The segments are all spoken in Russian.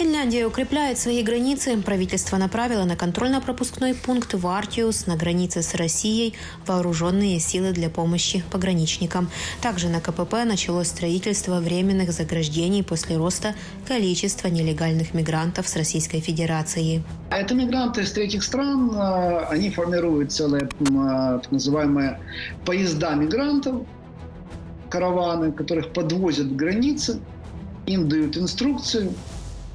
Финляндия укрепляет свои границы. Правительство направило на контрольно-пропускной пункт Вартиус на границе с Россией вооруженные силы для помощи пограничникам. Также на КПП началось строительство временных заграждений после роста количества нелегальных мигрантов с Российской Федерации. Это мигранты из третьих стран. э, Они формируют целые э, так называемые поезда мигрантов, караваны, которых подвозят к границе, им дают инструкцию.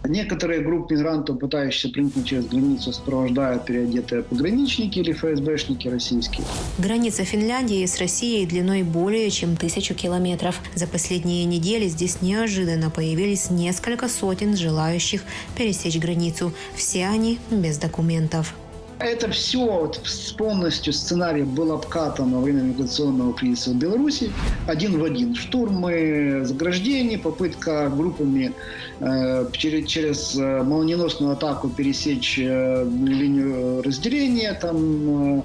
Некоторые группы мигрантов, пытающиеся проникнуть через границу, сопровождают переодетые пограничники или ФСБшники российские. Граница Финляндии с Россией длиной более чем тысячу километров. За последние недели здесь неожиданно появились несколько сотен желающих пересечь границу. Все они без документов. Это все вот с- полностью сценарий был обкатан во время миграционного кризиса в Беларуси. Один в один. Штурмы, заграждения, попытка группами э, через, через э, молниеносную атаку пересечь э, линию разделения, там э,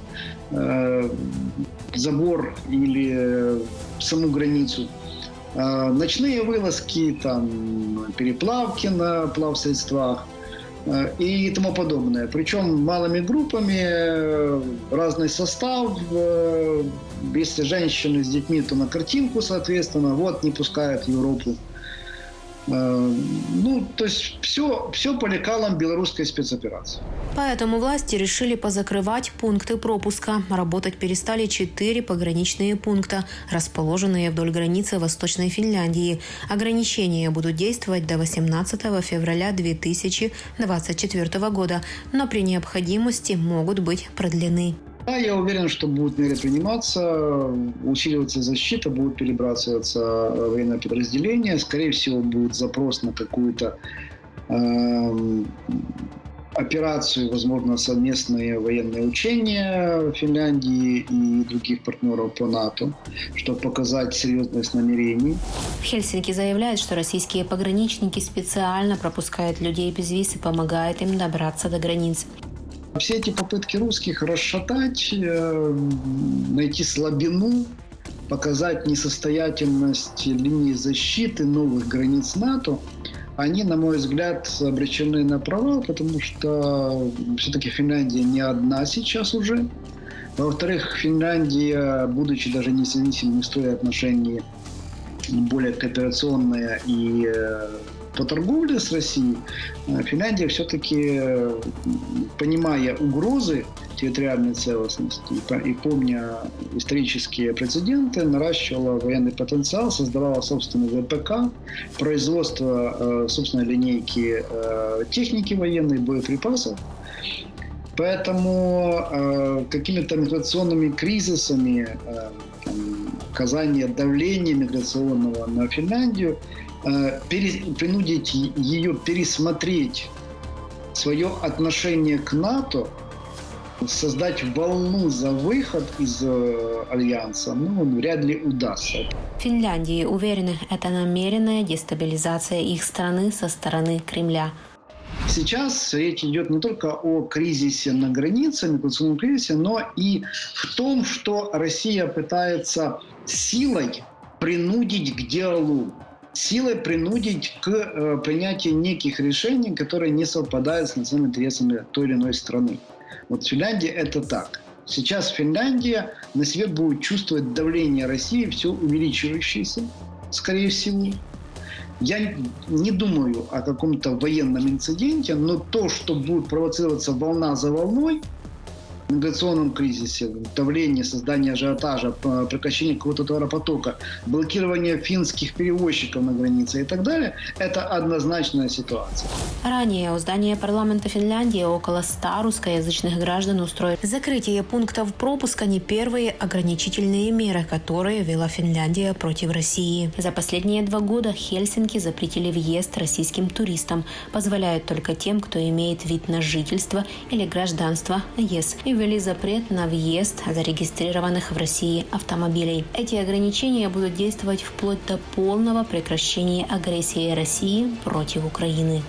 э, забор или саму границу. Э, ночные вылазки, там переплавки на плавсредствах и тому подобное. Причем малыми группами, э, разный состав. э, Если женщины с детьми, то на картинку, соответственно. Вот не пускают в Европу. Э, Ну, то есть все, все по лекалам белорусской спецоперации. Поэтому власти решили позакрывать пункты пропуска. Работать перестали четыре пограничные пункта, расположенные вдоль границы Восточной Финляндии. Ограничения будут действовать до 18 февраля 2024 года, но при необходимости могут быть продлены. Да, я уверен, что будут меры приниматься, усиливаться защита, будут перебрасываться э, военные подразделения. Скорее всего, будет запрос на какую-то эм, операцию, возможно, совместные военные учения Финляндии и других партнеров по НАТО, чтобы показать серьезность намерений. В Хельсинки заявляют, что российские пограничники специально пропускают людей без виз и помогают им добраться до границ. Все эти попытки русских расшатать, э, найти слабину, показать несостоятельность линии защиты новых границ НАТО, они, на мой взгляд, обречены на провал, потому что все-таки Финляндия не одна сейчас уже. Во-вторых, Финляндия, будучи даже независимой, строя отношения более кооперационные и э, по торговле с Россией, э, Финляндия все-таки, э, понимая угрозы территориальной целостности и по- и помня исторические прецеденты, наращивала военный потенциал, создавала собственный ВПК, производство э, собственной линейки техники военной, боеприпасов. Поэтому э, какими-то миграционными кризисами, э, там, оказание давления миграционного на Финляндию, э, принудить ее пересмотреть свое отношение к НАТО, создать волну за выход из э, альянса, ну, вряд ли удастся. Финляндии уверены, это намеренная дестабилизация их страны со стороны Кремля. Сейчас речь идет не только о кризисе на границе, миграционном кризисе, но и в том, что Россия пытается силой принудить к диалогу, силой принудить к э, принятию неких решений, которые не совпадают с национальными интересами той или иной страны. Вот Финляндия это так. Сейчас Финляндия на себе будет чувствовать давление России, все увеличивающееся, скорее всего. Я не думаю о каком-то военном инциденте, но то, что будет провоцироваться волна за волной, миграционном кризисе, давление, создание ажиотажа, прекращение какого-то товаропотока, блокирование финских перевозчиков на границе и так далее, это однозначная ситуация. Ранее у здания парламента Финляндии около 100 русскоязычных граждан устроили закрытие пунктов пропуска не первые ограничительные меры, которые вела Финляндия против России. За последние два года Хельсинки запретили въезд российским туристам, позволяют только тем, кто имеет вид на жительство или гражданство ЕС, и ввели запрет на въезд зарегистрированных в России автомобилей. Эти ограничения будут действовать вплоть до полного прекращения агрессии России против Украины.